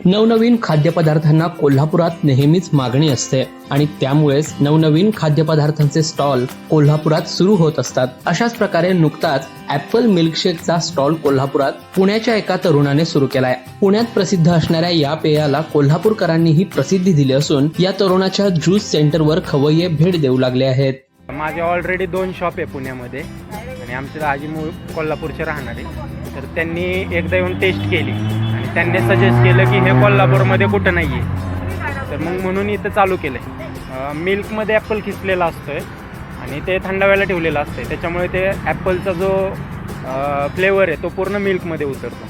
नवनवीन खाद्यपदार्थांना कोल्हापुरात नेहमीच मागणी असते आणि त्यामुळेच नवनवीन खाद्यपदार्थांचे स्टॉल कोल्हापुरात सुरू होत असतात. अशाच प्रकारे नुकताच ऍपल मिल्कशेकचा स्टॉल कोल्हापुरात पुण्याच्या एका तरुणाने सुरू केलाय. पुण्यात प्रसिद्ध असणाऱ्या या पेयाला कोल्हापूरकरांनीही प्रसिद्धी दिली असून या तरुणाच्या ज्यूस सेंटरवर खवय्ये भेट देऊ लागले आहेत. माझे ऑलरेडी दोन शॉप आहे पुण्यामध्ये आणि आमचे आजी मूळ कोल्हापूरचे राहणारे. तर त्यांनी एकदा येऊन टेस्ट केली. त्यांनी सजेस्ट केलं की हे कोल्हापूरमध्ये कुठं नाही आहे तर मग म्हणून इथं चालू केलं आहे मिल्कमध्ये ॲपल खिसलेला असतो आहे आणि ते थंड व्हायला ठेवलेलं असतंय. त्याच्यामुळे ते ॲपलचा जो फ्लेवर आहे तो पूर्ण मिल्कमध्ये उतरतो.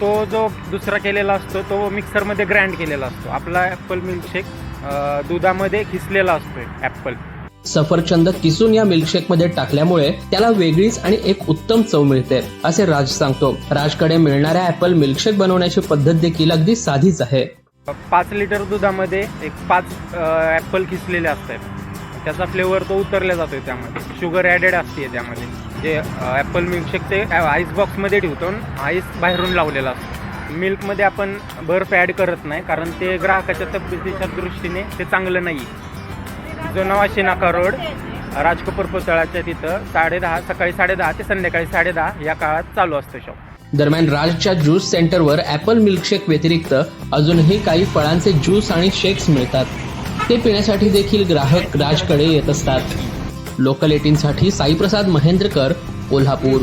तो जो दुसरा केलेला असतो तो मिक्सरमध्ये ग्राइंड केलेला असतो. आपला ॲपल मिल्कशेक दुधामध्ये खिचलेला असतोय ॲपल सफरचंद किसून या मिल्कशेकमध्ये टाकल्यामुळे त्याला वेगळीच आणि एक उत्तम चव मिळते असे राज सांगतो. राजकडे मिळणाऱ्या ऍपल मिल्कशेक बनवण्याची पद्धत देखील अगदी साधीच आहे. पाच लिटर दुधामध्ये एक पाच ॲपल किसलेले असतात. त्याचा फ्लेवर तो उतरला जातोय त्यामध्ये. शुगर ॲडेड असते त्यामध्ये. जे ॲपल मिल्कशेक ते आईस बॉक्समध्ये ठेवतो आणि आईस बाहेरून लावलेला असतो. मिल्कमध्ये आपण बर्फ ॲड करत नाही कारण ते ग्राहकाच्या तब्येतीच्या दृष्टीने ते चांगलं नाही जो नाका रोड राजकपूर पुतळाच्या तिथं साडेदहा सकाळी साडेदहा ते संध्याकाळी साडेदहा या काळात चालू असतं शॉप दरम्यान राजच्या ज्यूस सेंटरवर ऍपल मिल्कशेक व्यतिरिक्त अजूनही काही फळांचे ज्यूस आणि शेक्स मिळतात. ते पिण्यासाठी देखील ग्राहक राजकडे येत असतात. लोकल एटीनसाठी साईप्रसाद महेंद्रकर कोल्हापूर.